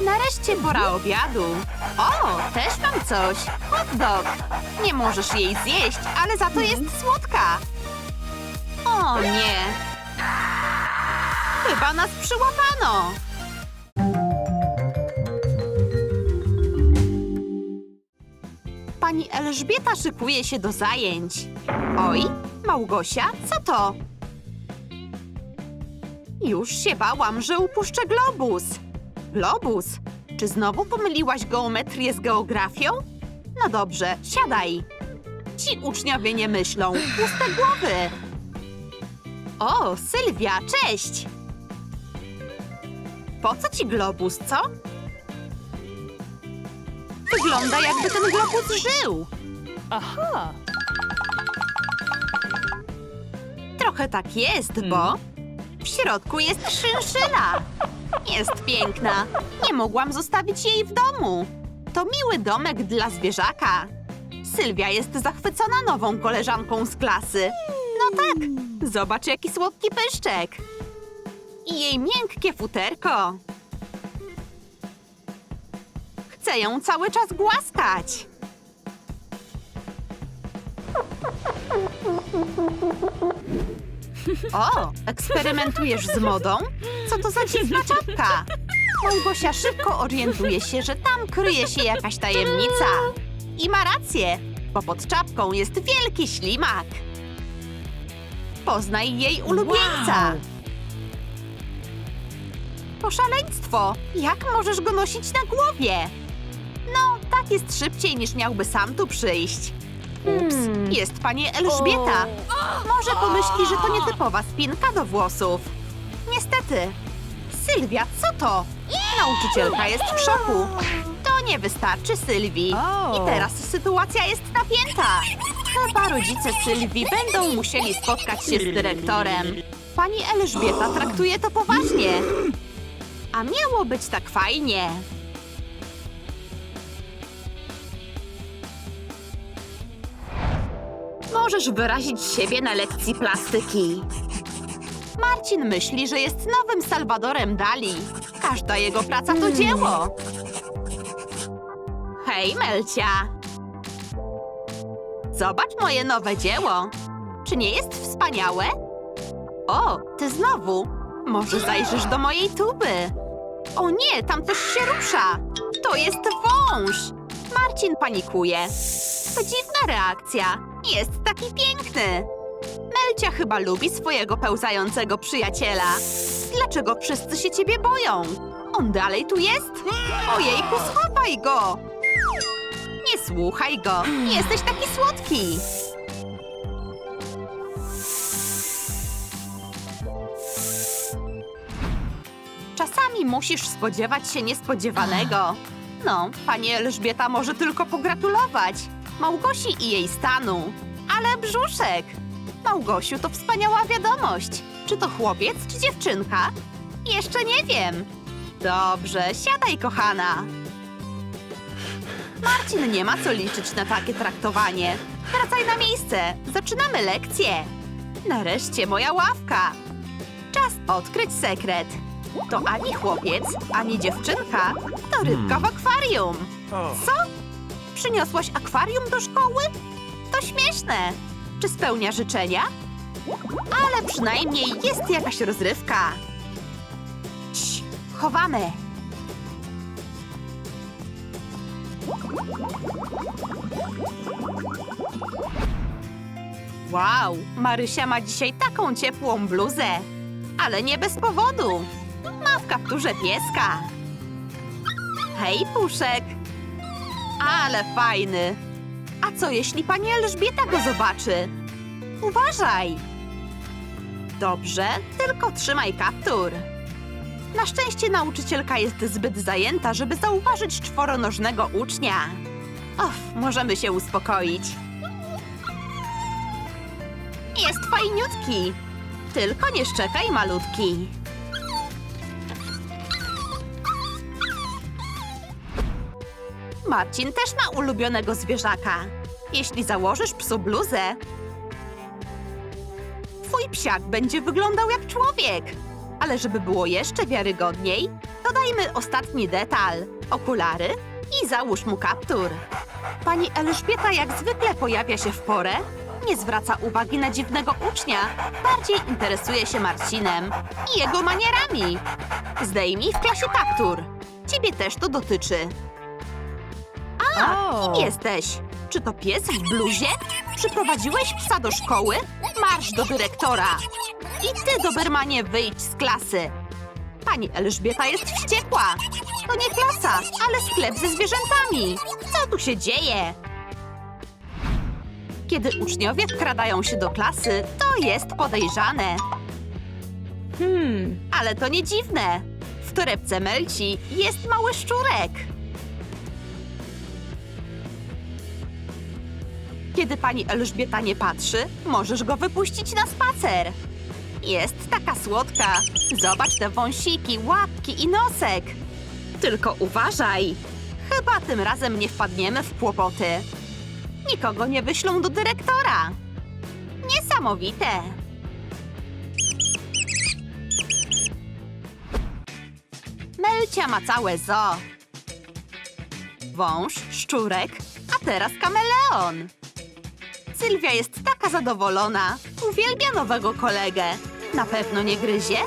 Nareszcie pora obiadu. O, też mam coś. Hot dog. Nie możesz jej zjeść, ale za to jest słodka. O nie. Chyba nas przyłapano. Pani Elżbieta szykuje się do zajęć. Oj, Małgosia, co to? Już się bałam, że upuszczę globus. Globus? Czy znowu pomyliłaś geometrię z geografią? No dobrze, siadaj. Ci uczniowie nie myślą. Puste głowy. O, Sylwia, cześć. Po co ci globus, co? Wygląda jakby ten globus żył. Aha! Trochę tak jest, bo w środku jest szynszyla. Jest piękna. Nie mogłam zostawić jej w domu. To miły domek dla zwierzaka. Sylwia jest zachwycona nową koleżanką z klasy. No tak, zobacz jaki słodki pyszczek. I jej miękkie futerko. Chcę ją cały czas głaskać. O, eksperymentujesz z modą? Co to za dziwna czapka? Małgosia szybko orientuje się, że tam kryje się jakaś tajemnica. I ma rację, bo pod czapką jest wielki ślimak. Poznaj jej ulubieńca. Wow. To szaleństwo! Jak możesz go nosić na głowie? No, tak jest szybciej niż miałby sam tu przyjść. Ups, jest pani Elżbieta. Może pomyśli, że to nietypowa spinka do włosów. Niestety. Sylwia, co to? Nauczycielka jest w szoku. To nie wystarczy Sylwii. I teraz sytuacja jest napięta. Chyba rodzice Sylwii będą musieli spotkać się z dyrektorem. Pani Elżbieta traktuje to poważnie. A miało być tak fajnie. Możesz wyrazić siebie na lekcji plastyki. Marcin myśli, że jest nowym Salwadorem Dali. Każda jego praca to dzieło. Hej, Melcia. Zobacz moje nowe dzieło. Czy nie jest wspaniałe? O, ty znowu. Może zajrzysz do mojej tuby. O nie, tam coś się rusza. To jest wąż. Marcin panikuje. To dziwna reakcja. Jest taki piękny. Melcia chyba lubi swojego pełzającego przyjaciela. Dlaczego wszyscy się ciebie boją? On dalej tu jest? Ojejku, schowaj go! Nie słuchaj go. Jesteś taki słodki. Czasami musisz spodziewać się niespodziewanego. No, pani Elżbieta może tylko pogratulować Małgosi i jej stanu. Ale brzuszek! Małgosiu, to wspaniała wiadomość. Czy to chłopiec, czy dziewczynka? Jeszcze nie wiem. Dobrze, siadaj, kochana. Marcin nie ma co liczyć na takie traktowanie. Wracaj na miejsce. Zaczynamy lekcję. Nareszcie moja ławka. Czas odkryć sekret. To ani chłopiec, ani dziewczynka, to rybka w akwarium. Co? Przyniosłaś akwarium do szkoły? To śmieszne. Czy spełnia życzenia? Ale przynajmniej jest jakaś rozrywka. Cii, chowamy. Wow, Marysia ma dzisiaj taką ciepłą bluzę. Ale nie bez powodu. Ma w kapturze pieska. Hej, Puszek. Ale fajny. A co jeśli pani Elżbieta go zobaczy? Uważaj. Dobrze, tylko trzymaj kaptur. Na szczęście nauczycielka jest zbyt zajęta, żeby zauważyć czworonożnego ucznia. Och, możemy się uspokoić. Jest fajniutki. Tylko nie szczekaj, malutki. Marcin też ma ulubionego zwierzaka. Jeśli założysz psu bluzę, twój psiak będzie wyglądał jak człowiek. Ale żeby było jeszcze wiarygodniej, Dodajmy ostatni detal. Okulary i załóż mu kaptur. Pani Elżbieta jak zwykle pojawia się w porę. Nie zwraca uwagi na dziwnego ucznia. Bardziej interesuje się Marcinem i jego manierami. Zdejmij w klasie kaptur. Ciebie też to dotyczy. A, kim jesteś? Czy to pies w bluzie? Przyprowadziłeś psa do szkoły? Marsz do dyrektora. I ty, Dobermanie, wyjdź z klasy. Pani Elżbieta jest wściekła. To nie klasa, ale sklep ze zwierzętami. Co tu się dzieje? Kiedy uczniowie wkradają się do klasy, to jest podejrzane. Hmm. Ale to nie dziwne. W torebce Melci jest mały szczurek. Kiedy pani Elżbieta nie patrzy, możesz go wypuścić na spacer. Jest taka słodka. Zobacz te wąsiki, łapki i nosek. Tylko uważaj. Chyba tym razem nie wpadniemy w kłopoty. Nikogo nie wyślą do dyrektora. Niesamowite. Melcia ma całe zoo. Wąż, szczurek, a teraz kameleon. Sylwia jest taka zadowolona. Uwielbia nowego kolegę. Na pewno nie gryzie?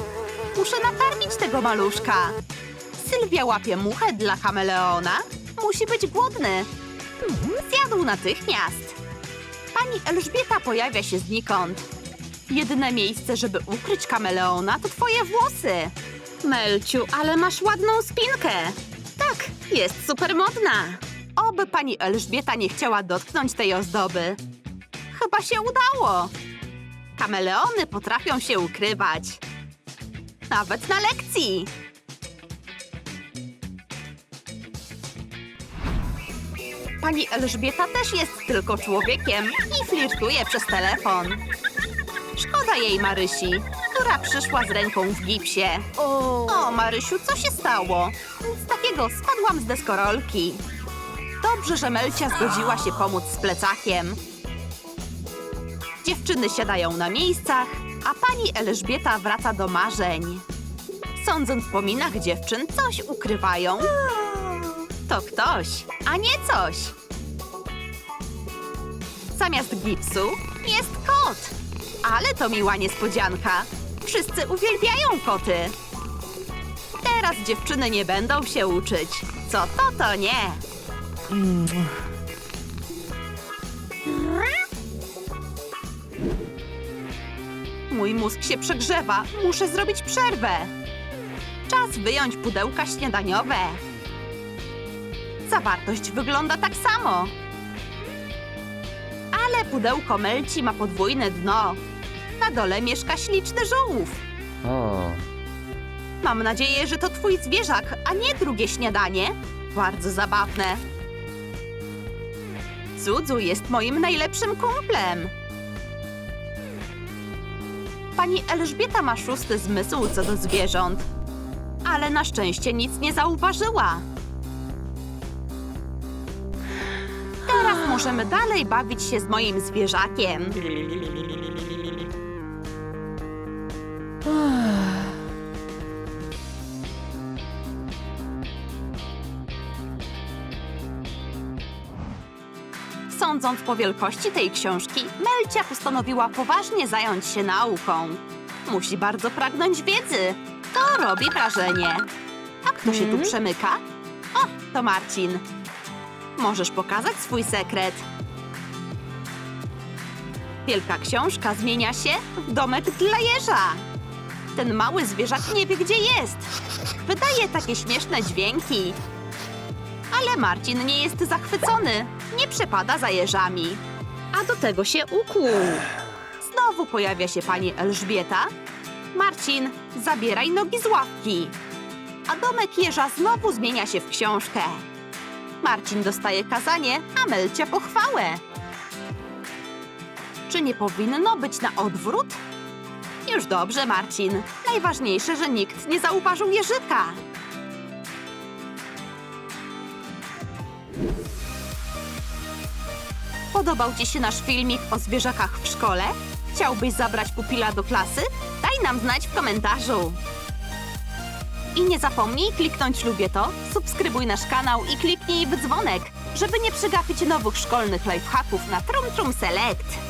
Muszę nakarmić tego maluszka. Sylwia łapie muchę dla kameleona. Musi być głodny. Zjadł natychmiast. Pani Elżbieta pojawia się znikąd. Jedyne miejsce, żeby ukryć kameleona, to twoje włosy. Melciu, ale masz ładną spinkę. Tak, jest super modna. Oby pani Elżbieta nie chciała dotknąć tej ozdoby. Chyba się udało. Kameleony potrafią się ukrywać. Nawet na lekcji. Pani Elżbieta też jest tylko człowiekiem i flirtuje przez telefon. Szkoda jej Marysi, która przyszła z ręką w gipsie. O, Marysiu, co się stało? Nic takiego, spadłam z deskorolki. Dobrze, że Melcia zgodziła się pomóc z plecakiem. Dziewczyny siadają na miejscach, a pani Elżbieta wraca do marzeń. Sądząc po minach dziewczyn, coś ukrywają. To ktoś, a nie coś. Zamiast gipsu jest kot. Ale to miła niespodzianka. Wszyscy uwielbiają koty. Teraz dziewczyny nie będą się uczyć. Co to, to nie. Mój mózg się przegrzewa. Muszę zrobić przerwę. Czas wyjąć pudełka śniadaniowe. Zawartość wygląda tak samo. Ale pudełko Melci ma podwójne dno. Na dole mieszka śliczny żółw. O, Mam nadzieję, że to twój zwierzak, a nie drugie śniadanie. Bardzo zabawne. Zudzu jest moim najlepszym kumplem. Pani Elżbieta ma szósty zmysł co do zwierząt, ale na szczęście nic nie zauważyła. Teraz możemy dalej bawić się z moim zwierzakiem. Sądząc po wielkości tej książki, Melcia postanowiła poważnie zająć się nauką. Musi bardzo pragnąć wiedzy. To robi wrażenie. A kto się tu Hmm? przemyka? O, to Marcin. Możesz pokazać swój sekret. Wielka książka zmienia się w domek dla jeża. Ten mały zwierzak nie wie, gdzie jest. Wydaje takie śmieszne dźwięki. Ale Marcin nie jest zachwycony. Nie przepada za jeżami. A do tego się ukłuł. Znowu pojawia się pani Elżbieta. Marcin, zabieraj nogi z ławki. A domek jeża znowu zmienia się w książkę. Marcin dostaje kazanie, a Melcia pochwałę. Czy nie powinno być na odwrót? Już dobrze, Marcin. Najważniejsze, że nikt nie zauważył jeżyka. Podobał Ci się nasz filmik o zwierzakach w szkole? Chciałbyś zabrać pupila do klasy? Daj nam znać w komentarzu. I nie zapomnij kliknąć lubię to, subskrybuj nasz kanał i kliknij w dzwonek, żeby nie przegapić nowych szkolnych lifehacków na Trum Trum Select.